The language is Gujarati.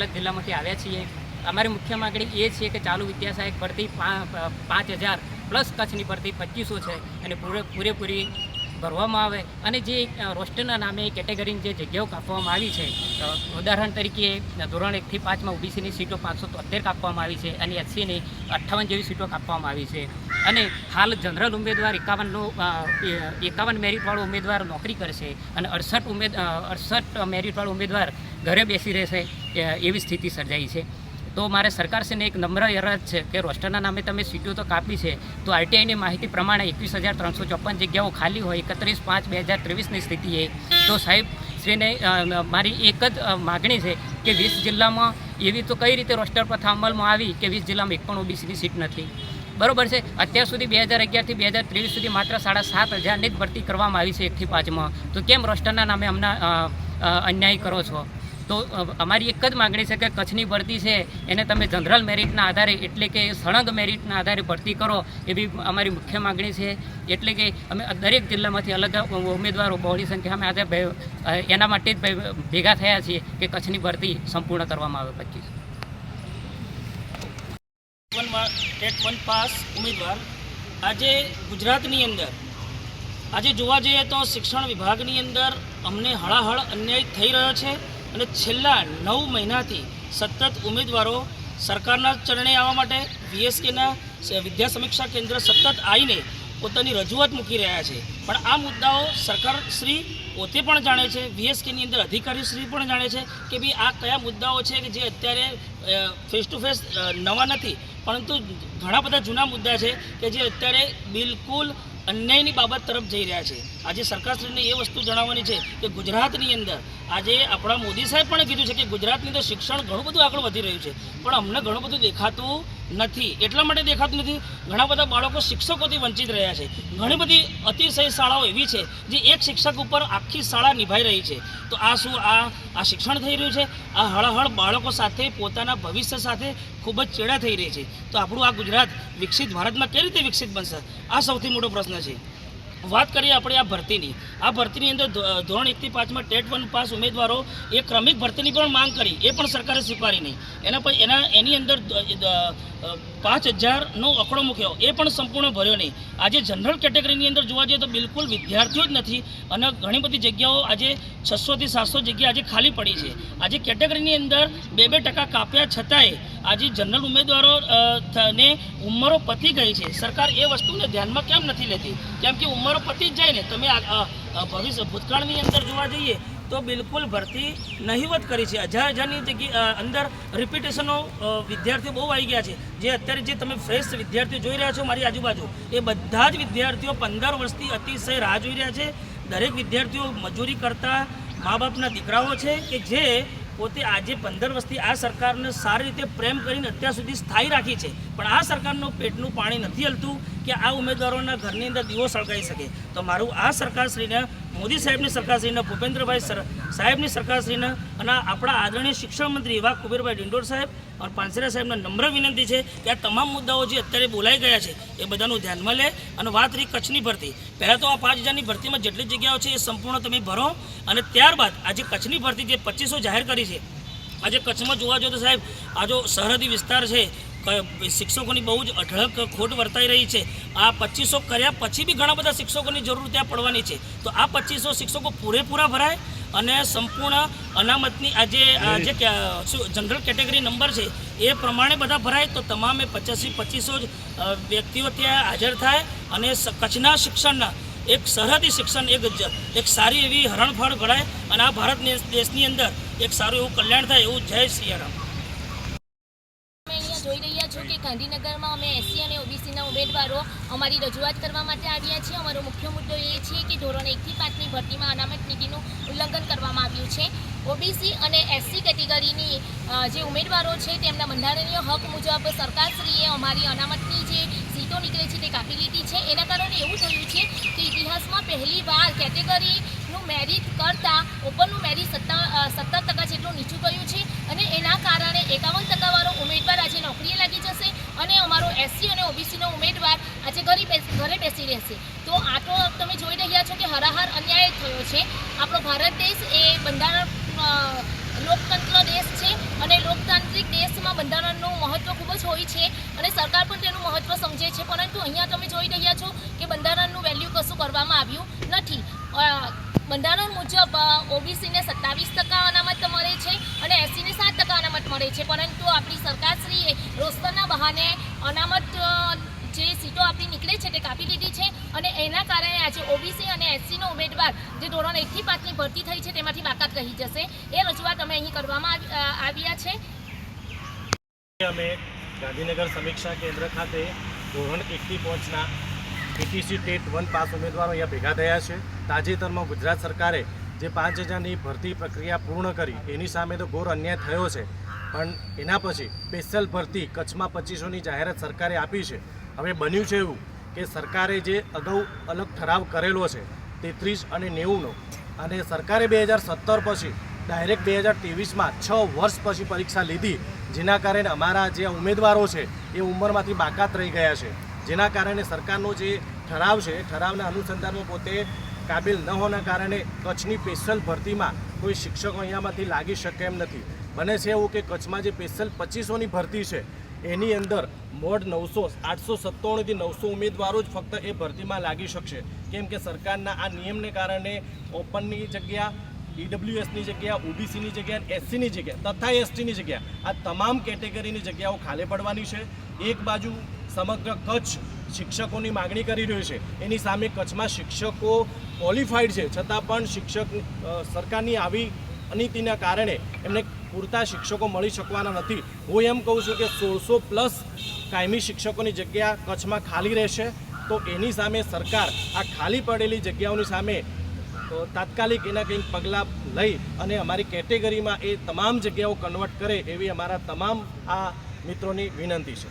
અલગ જિલ્લામાંથી આવ્યા છીએ. અમારી મુખ્ય માગણી એ છે કે ચાલુ વિદ્યા સહાયક ભરતી પાંચ હજાર પ્લસ કચ્છની ભરતી પચીસો છે અને પૂરે, પૂરેપૂરી ભરવામાં આવે. અને જે રોસ્ટરના નામે કેટેગરીની જે જગ્યાઓ કાપવામાં આવી છે ઉદાહરણ તરીકે ધોરણ એકથી પાંચમાં ઓબીસીની સીટો પાંચસો તોતેર કાપવામાં આવી છે અને એસસીની અઠ્ઠાવન જેવી સીટો કાપવામાં આવી છે. અને હાલ જનરલ ઉમેદવાર એકાવનનો એકાવન મેરિટવાળો ઉમેદવાર નોકરી કરશે અને અડસઠ ઉમેદ અડસઠ મેરિટવાળો ઉમેદવાર ઘરે બેસી રહેશે એવી સ્થિતિ સર્જાઈ છે. તો મારે સરકારશ્રીને એક નમ્ર અરજ છે કે રોસ્ટરના નામે તમે સીટો તો કાપી છે, તો આરટીઆઈની માહિતી પ્રમાણે એકવીસ હજાર ત્રણસો ચોપન જગ્યાઓ ખાલી હોય, એકત્રીસ પાંચ બે હજાર ત્રેવીસની સ્થિતિએ તો સાહેબ, શ્રીને મારી એક જ માગણી છે કે વીસ જિલ્લામાં એવી તો કઈ રીતે રોસ્ટર પ્રથા અમલમાં આવી કે વીસ જિલ્લામાં એક પણ ઓબીસીની સીટ નથી? બરોબર છે? અત્યાર સુધી બે હજાર અગિયારથી બે હજાર ત્રેવીસ સુધી માત્ર સાડા સાત હજારની જ ભરતી કરવામાં આવી છે એકથી પાંચમાં. તો કેમ રોસ્ટરના નામે અમને અન્યાય કરો છો? તો અમારી એક જ માગણી છે કે કચ્છની ભરતી છે, એને તમે જનરલ મેરિટના આધારે, એટલે કે સળંગ મેરિટના આધારે ભરતી કરો, એવી અમારી મુખ્ય માગણી છે. એટલે કે અમે દરેક જિલ્લામાંથી અલગ ઉમેદવારો, બહોળી સંખ્યામાં આજે એના માટે જ ભેગા થયા છીએ કે કચ્છની ભરતી સંપૂર્ણ કરવામાં આવે પચીસ ટેટ વન પાસ ઉમેદવાર. આજે ગુજરાતની અંદર, આજે જોવા જઈએ તો શિક્ષણ વિભાગની અંદર અમને હળાહળ અન્યાય થઈ રહ્યો છે. અને છેલ્લા નવ મહિનાથી સતત ઉમેદવારો સરકારના ચરણે આવવા માટે વીએસકેના વિદ્યા સમીક્ષા કેન્દ્ર સતત આવીને પોતાની રજૂઆત મૂકી રહ્યા છે. પણ આ મુદ્દાઓ સરકાર શ્રી પોતે પણ જાણે છે, વીએસકેની અંદર અધિકારી શ્રી પણ જાણે છે કે ભાઈ આ કયા મુદ્દાઓ છે કે જે અત્યારે ફેસ ટુ ફેસ નવા નથી. પરંતુ ઘણા બધા જૂના મુદ્દા છે કે જે અત્યારે બિલકુલ અન્યાયની બાબત તરફ જઈ રહ્યા છે. આજે સરકારશ્રીને એ વસ્તુ જણાવવાની છે કે ગુજરાતની અંદર આજે આપણા મોદી સાહેબ પણ કીધું છે કે ગુજરાતની અંદર શિક્ષણ ઘણું બધું આગળ વધી રહ્યું છે. પણ અમને ઘણું બધું દેખાતું નથી. એટલા માટે દેખાતું નથી. ઘણા બધા બાળકો શિક્ષકોથી વંચિત રહ્યા છે. ઘણી બધી અતિશય શાળાઓ એવી છે જે એક શિક્ષક ઉપર આખી શાળા નિભાઈ રહી છે. તો આ શું? આ આ શિક્ષણ થઈ રહ્યું છે? આ હળહળ બાળકો સાથે, પોતાના ભવિષ્ય સાથે ખૂબ જ ચેડા થઈ રહી છે. તો આપણું આ ગુજરાત વિકસિત ભારતમાં કઈ રીતે વિકસિત બનશે? આ સૌથી મોટો પ્રશ્ન છે. વાત કરીએ આપણે આ ભરતીની. આ ભરતીની અંદર ધોરણ એકથી પાંચમાં ટેટ વન પાસ ઉમેદવારો એ ક્રમિક ભરતીની પણ માંગ કરી. એ પણ સરકારે સ્વીકારી નહીં. એના પર એના, એની અંદર પાંચ હજારનો આંકડો મૂક્યો. એ પણ સંપૂર્ણ ભર્યો નહીં. આજે જનરલ કેટેગરીની અંદર જોવા જઈએ તો બિલકુલ વિદ્યાર્થીઓ જ નથી અને ઘણી બધી જગ્યાઓ આજે છસોથી સાતસો જગ્યા આજે ખાલી પડી છે. આજે કેટેગરીની અંદર બે બે ટકા કાપ્યા છતાંય આજે જનરલ ઉમેદવારો ને ઉંમરો પતી ગઈ છે. સરકાર એ વસ્તુને ધ્યાનમાં કેમ નથી લેતી? કેમ કે ઉંમરો પતી જ જાય ને. તમે ભવિષ્ય ભૂતકાળની અંદર જોવા જઈએ તો બિલકુલ ભરતી નહીવત કરી છે. હજાર હજારની જગ્યા અંદર રિપીટેશનો વિદ્યાર્થીઓ બહુ આવી ગયા છે. જે અત્યારે જે તમે ફ્રેશ વિદ્યાર્થીઓ જોઈ રહ્યા છો મારી આજુબાજુ, એ બધા જ વિદ્યાર્થીઓ પંદર વર્ષથી અતિશય રાહ જોઈ રહ્યા છે. દરેક વિદ્યાર્થીઓ મજૂરી કરતા મા બાપના દીકરાઓ છે કે જે પોતે આજે પંદર વર્ષથી આ સરકારને સારી રીતે પ્રેમ કરીને અત્યાર સુધી સ્થાયી રાખી છે. પણ આ સરકારનું પેટનું પાણી નથી હલતું. કે આ ઉમેદવારોના ઘરની અંદર દીવો સળગાવી શકે. તો મારું આ સરકારશ્રીને, મોદી સાહેબની સરકારશ્રીને, ભૂપેન્દ્રભાઈ સાહેબની સરકારશ્રીને અને આપણા આદરણીય શિક્ષણ મંત્રી એવા કુબેરભાઈ ડિંડોર સાહેબ અને પાનસેરા સાહેબને નમ્ર વિનંતી છે કે આ તમામ મુદ્દાઓ જે અત્યારે બોલાઈ ગયા છે, એ બધાનું ધ્યાનમાં લે અને વાત રહી કચ્છની ભરતી. પહેલાં તો આ પાંચ હજારની ભરતીમાં જેટલી જગ્યાઓ છે એ સંપૂર્ણ તમે ભરો અને ત્યારબાદ આજે કચ્છની ભરતી જે પચીસો જાહેર કરી છે, આજે કચ્છમાં જોવા જો તો સાહેબ, આ જો સરહદી વિસ્તાર છે શિક્ષકોની બહુ જ અઢળક ખોટ વર્તાઈ રહી છે. આ પચીસો કર્યા પછી બી ઘણા બધા શિક્ષકોની જરૂર ત્યાં પડવાની છે. તો આ પચીસો શિક્ષકો પૂરેપૂરા ભરાય અને સંપૂર્ણ અનામતની આ જે જનરલ કેટેગરી નંબર છે, એ પ્રમાણે બધા ભરાય તો તમામે પચાસી પચીસો જ વ્યક્તિઓ ત્યાં હાજર થાય અને કચ્છના શિક્ષણના એક સરહદી શિક્ષણ એક એક સારી એવી હરણફાળ ભરાય અને આ ભારત દેશ- દેશની અંદર એક સારું એવું કલ્યાણ થાય એવું જય સિયારામ જોઈ રહ્યા છો કે ગાંધીનગરમાં અમે એસસી અને ઓબીસીના ઉમેદવારો અમારી રજૂઆત કરવા માટે આવ્યા છીએ. અમારો મુખ્ય મુદ્દો એ છે કે ધોરણ એકથી પાંચની ભરતીમાં અનામત નીતિનું ઉલ્લંઘન કરવામાં આવ્યું છે. ઓબીસી અને એસસી કેટેગરીની જે ઉમેદવારો છે તેમના બંધારણીય હક મુજબ સરકારશ્રીએ અમારી અનામતની જે સીટો નીકળે છે તે કાપી લીધી છે. એના કારણે એવું થયું છે કે ઇતિહાસમાં પહેલીવાર કેટેગરીનું મેરિટ કરતાં ઓપનનું મેરિટ સત્તા સત્તર ટકા જેટલું નીચું ગયું છે. અને એના કારણે એકાવન ટકાવાળો ઉમેદવાર આજે નોકરીએ લાગી જશે અને અમારો એસસી અને ઓબીસીનો ઉમેદવાર આજે ઘરે ઘરે બેસી રહેશે. તો આ તો તમે જોઈ રહ્યા છો કે હરાહર અન્યાય થયો છે. આપણો ભારત દેશ એ બંધારણ લોકતંત્ર દેશ છે અને લોકતાંત્રિક દેશમાં બંધારણનું મહત્ત્વ ખૂબ જ હોય છે અને સરકાર પણ તેનું મહત્ત્વ સમજે છે. પરંતુ અહીંયા તમે જોઈ રહ્યા છો કે બંધારણનું વેલ્યુ કશું કરવામાં આવ્યું નથી. બંધારણ મુજબ ઓબીસીને સત્તાવીસ ટકા અનામત મળે છે અને એસીને સાત ટકા અનામત મળે છે. પરંતુ આપણી સરકારશ્રીએ રોસ્તરના બહાને અનામત જે સીટો આપણી નીકળે છે તે કાપી લીધી છે અને એના કારણે આજે ઓબીસી અને એસસીનો ઉમેદવાર જે ધોરણ એકથી પાંચની ભરતી થઈ છે તેમાંથી બાકાત રહી જશે. એ રજૂઆત અમે અહીં કરવામાં આવ્યા છે. અમે ગાંધીનગર સમીક્ષા કેન્દ્ર ખાતે ધોરણ એકથી પાંચના પીટીસી ટેટ વન પાસ ઉમેદવારો અહીંયા ભેગા થયા છે. તાજેતરમાં ગુજરાત સરકારે જે પાંચ હજારની ભરતી પ્રક્રિયા પૂર્ણ કરી, એની સામે તો ઘોર અન્યાય થયો છે. પણ એના પછી સ્પેશિયલ ભરતી કચ્છમાં પચીસોની જાહેરાત સરકારે આપી છે. હવે બન્યું છે એવું કે સરકારે જે અગાઉ અલગ ઠરાવ કરેલો છે, તેત્રીસ અને નેવુંનો, અને સરકારે બે હજાર સત્તર પછી ડાયરેક્ટ બે હજાર ત્રેવીસમાં છ વર્ષ પછી પરીક્ષા લીધી, જેના કારણે અમારા જે ઉમેદવારો છે, એ ઉંમરમાંથી બાકાત રહી ગયા છે. જેના કારણે સરકારનો જે ઠરાવ છે. ઠરાવના અનુસંધાનમાં પોતે કાબિલ ન હોવાના કારણે કચ્છની સ્પેશિયલ ભરતીમાં કોઈ શિક્ષકો અહીંયામાંથી લાગી શકે એમ નથી. બને છે એવું કે કચ્છમાં જે સ્પેશિયલ પચીસોની ભરતી છે, એની અંદર મોડ નવસો, આઠસો સત્તાણુંથી નવસો ઉમેદવારો જ ફક્ત એ ભરતીમાં લાગી શકશે. કેમ કે સરકારના આ નિયમને કારણે ઓપનની જગ્યા, ઈડબ્લ્યુએસની જગ્યા, ઓબીસીની જગ્યા એસસીની જગ્યા તથા એસટીની જગ્યા આ તમામ કેટેગરીની જગ્યાઓ ખાલી પડવાની છે. એક બાજુ સમગ્ર કચ્છ શિક્ષકોની માગણી કરી રહ્યું છે. એની સામે કચ્છમાં શિક્ષકો ક્વોલિફાઈડ છે. છતાં પણ શિક્ષક સરકારની આવી અનીતિના કારણે એમને પૂરતા શિક્ષકો મળી શકવાના નથી. હું એમ કહું છું કે સોળસો પ્લસ કાયમી શિક્ષકોની જગ્યા કચ્છમાં ખાલી રહેશે. તો એની સામે સરકાર આ ખાલી પડેલી જગ્યાઓની સામે તાત્કાલિક એના કંઈક પગલાં લઈ અને અમારી કેટેગરીમાં એ તમામ જગ્યાઓ કન્વર્ટ કરે એવી અમારા તમામ આ મિત્રોની વિનંતી છે.